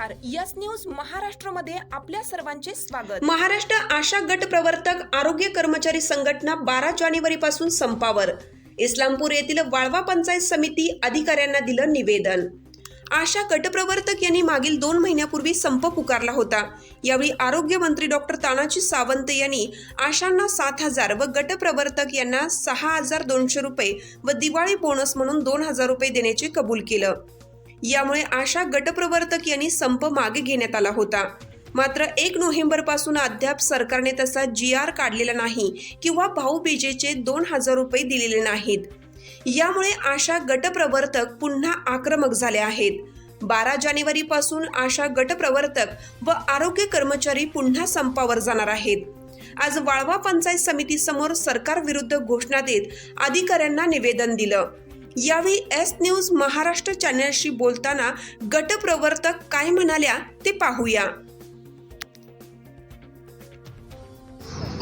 नमस्कार. Yes news महाराष्ट्रमध्ये आपल्या सर्वांचे स्वागत. महाराष्ट्र आशा गट प्रवर्तक आरोग्य कर्मचारी संघटना बारा जानेवारी पासून संपावर. इस्लामपूर येथील वाळवा पंचायत समिती अधिकाऱ्यांना दिलं निवेदन. आशा गटप्रवर्तक यांनी मागील दोन महिन्यापूर्वी संप पुकारला होता. यावेळी आरोग्य मंत्री डॉक्टर तानाजी सावंत यांनी आशांना सात हजार व गटप्रवर्तक यांना सहा हजार दोनशे रुपये व दिवाळी बोनस म्हणून दोन हजार रुपये देण्याचे कबूल केलं. यामुळे आशा गटप्रवर्तक यांनी संप मागे घेण्यात आला होता. मात्र एक नोव्हेंबरपासून अद्याप सरकारने तसा जी आर काढलेला नाही किंवा भाऊबीजेचे दोन हजार रुपये दिलेले नाहीत. यामुळे आशा गटप्रवर्तक पुन्हा आक्रमक झाले आहेत. बारा जानेवारी पासून आशा गटप्रवर्तक व आरोग्य कर्मचारी पुन्हा संपावर जाणार आहेत. आज वाळवा पंचायत समितीसमोर सरकारविरुद्ध घोषणा देत अधिकाऱ्यांना निवेदन दिलं. यावेळी एस न्यूज महाराष्ट्र चॅनलशी बोलताना गटप्रवर्तक काय म्हणाल्या ते पाहूया.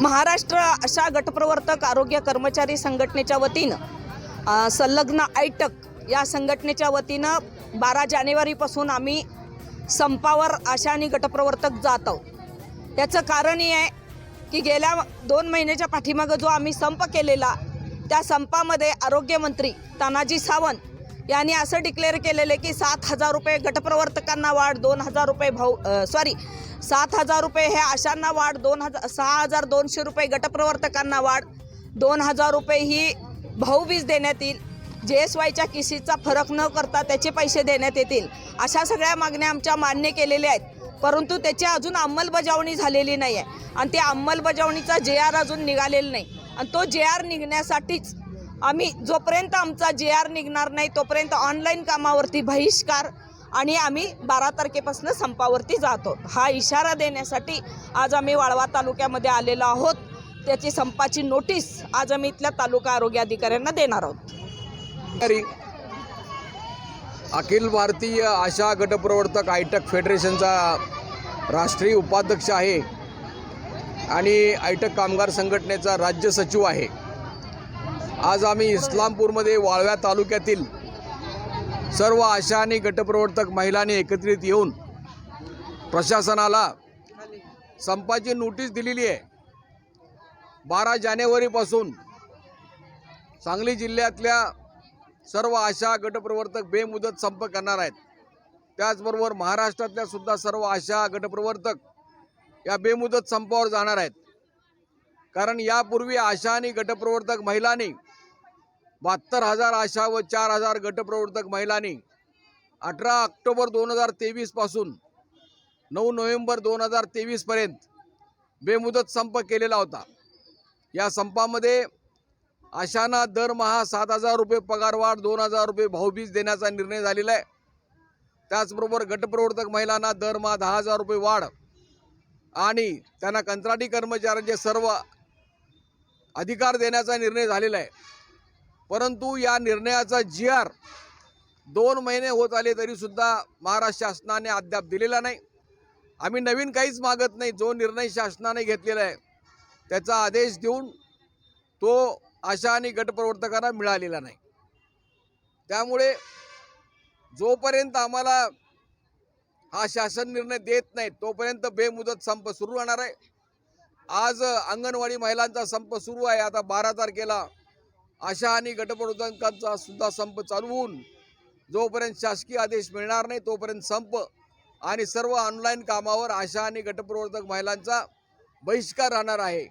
महाराष्ट्र अशा गटप्रवर्तक आरोग्य कर्मचारी संघटनेच्या वतीनं संलग्न आयटक या संघटनेच्या वतीनं बारा जानेवारीपासून आम्ही संपावर आशा आणि गटप्रवर्तक जात आहोत. याचं कारण हे आहे की गेल्या दोन महिन्याच्या पाठीमागं जो आम्ही संप केलेला त्या संपामध्ये आरोग्यमंत्री तानाजी सावंत यांनी असं डिक्लेअर केलेलं आहे की सात हजार रुपये गटप्रवर्तकांना वाढ दोन हजार रुपये भाऊ सॉरी सात हजार रुपये हे आशांना वाढ दोन हजार सहा हजार दोनशे रुपये गटप्रवर्तकांना वाढ दोन हजार रुपये ही भाऊबीज देण्यात येईल. जे एस वायच्या किशीचा फरक न करता त्याचे पैसे देण्यात येतील. अशा सगळ्या मागण्या आमच्या मान्य केलेल्या आहेत. परंतु त्याची अजून अंमलबजावणी झालेली नाही आहे आणि त्या अंमलबजावणीचा जे आर अजून निघालेला नाही. आणि तो जे आर निघण्यासाठीच आम्ही जोपर्यंत आमचा जे आर निघणार नाही तोपर्यंत ऑनलाईन कामावरती बहिष्कार आणि आम्ही बारा तारखेपासून संपावरती जातो. हा इशारा देण्यासाठी आज आम्ही वाळवा तालुक्यामध्ये आलेलो आहोत. त्याची संपाची नोटीस आज आम्ही इथल्या तालुका आरोग्य अधिकाऱ्यांना देणार आहोत. अखिल भारतीय आशा गटप्रवर्तक आयटक फेडरेशनचा राष्ट्रीय उपाध्यक्ष आहे. आणि आयटक कामगार संघटनेचा राज्य सचिव आहे. आज आम्ही इस्लामपूरमध्ये वाळव्या तालुक्यातील सर्व आशा आणि गटप्रवर्तक महिलांनी एकत्रित येऊन प्रशासनाला संपाची नोटीस दिलेली आहे. बारा जानेवारीपासून सांगली जिल्ह्यातल्या सर्व आशा गटप्रवर्तक बेमुदत संप करणार आहेत. त्याचबरोबर महाराष्ट्रातल्या सुद्धा सर्व आशा गटप्रवर्तक या बेमुदत संपावर जाणार आहेत. कारण यापूर्वी आशा आणि गटप्रवर्तक महिलांनी बहात्तर हजार आशा व चार हजार गटप्रवर्तक महिलांनी अठरा ऑक्टोबर दोन हजार तेवीसपासून नऊ नोव्हेंबर दोन हजार तेवीसपर्यंत बेमुदत संप केलेला होता. या संपामध्ये आशांना दरमहा सात हजार रुपये पगारवाढ दोन हजार रुपये भाऊबीज देण्याचा निर्णय झालेला आहे. त्याचबरोबर गटप्रवर्तक महिलांना दरमहा दहा हजार रुपये वाढ आणि त्यांना कंत्राटी कर्मचाऱ्यांचे सर्व अधिकार देण्याचा निर्णय झालेला आहे. परंतु या निर्णयाचा जी आर दोन महिने होत आले तरीसुद्धा महाराष्ट्र शासनाने अद्याप दिलेला नाही. आम्ही नवीन काहीच मागत नाही. जो निर्णय शासनाने घेतलेला आहे त्याचा आदेश देऊन तो आशा आणि गटप्रवर्तकांना मिळालेला नाही. त्यामुळे जोपर्यंत आम्हाला हा शासन निर्णय देत नाही तोपर्यंत बेमुदत संप सुरू राहणार आहे. आज अंगणवाडी महिलांचा संप सुरू आहे. आता बारा तारखेला आशा आणि गटप्रवर्तकांचा सुद्धा संप चालू होऊन जोपर्यंत शासकीय आदेश मिळणार नाही तोपर्यंत संप आणि सर्व ऑनलाईन कामावर आशा आणि गटप्रवर्तक महिलांचा बहिष्कार राहणार आहे.